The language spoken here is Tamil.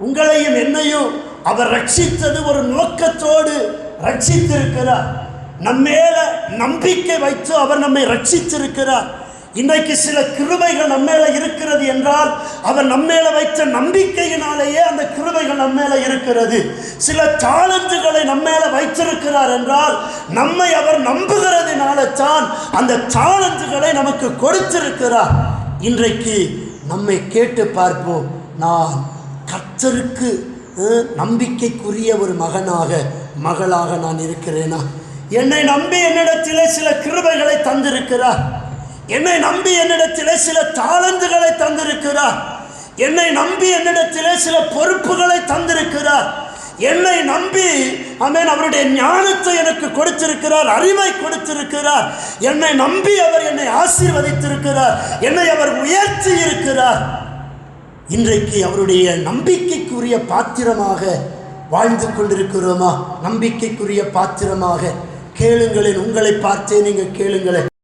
உங்களையும் என்னையும் அவர் ரட்சித்தது ஒரு நோக்கத்தோடு ரட்சித்திருக்கிறார். நம்மேல நம்பிக்கை வைத்து அவர் நம்மை ரட்சித்திருக்கிறார். இன்றைக்கு சில கிருபைகள் நம்மேல இருக்கிறது என்றால் அவர் நம்மேல வைத்த நம்பிக்கையினாலேயே அந்த கிருபைகள் நம்மேல இருக்கிறது. சில சேலஞ்சுகளை நம்மேல வைத்திருக்கிறார் என்றால் நம்மை அவர் நம்புகிறதுனால தான் அந்த சேலஞ்சுகளை நமக்கு கொடுத்திருக்கிறார். இன்றைக்கு நம்மை கேட்டு பார்ப்போம். நான் கர்த்தருக்கு நம்பிக்கைக்குரிய ஒரு மகனாக மகளாக நான் இருக்கிறேனா? என்னை நம்பி என்னிடத்திலே சில கிருபைகளை தந்திருக்கிறார் என்னை நம்பி என்னிடத்திலே சில தாளந்துகளை தந்திருக்கிறார் என்னை நம்பி என்னிடத்திலே சில பொறுப்புகளை தந்திருக்கிறார் என்னை நம்பி அமேன் அவருடைய ஞானத்தை எனக்கு கொடுத்திருக்கிறார் அறிவை கொடுத்திருக்கிறார். என்னை நம்பி அவர் என்னை ஆசீர்வதித்திருக்கிறார். என்னை அவர் உயர்த்தி இருக்கிறார். இன்றைக்கு அவருடைய நம்பிக்கைக்குரிய பாத்திரமாக வாழ்ந்து கொண்டிருக்கிறோமா? நம்பிக்கைக்குரிய பாத்திரமாக கேளுங்களேன். உங்களை பார்த்தே நீங்கள் கேளுங்களேன்.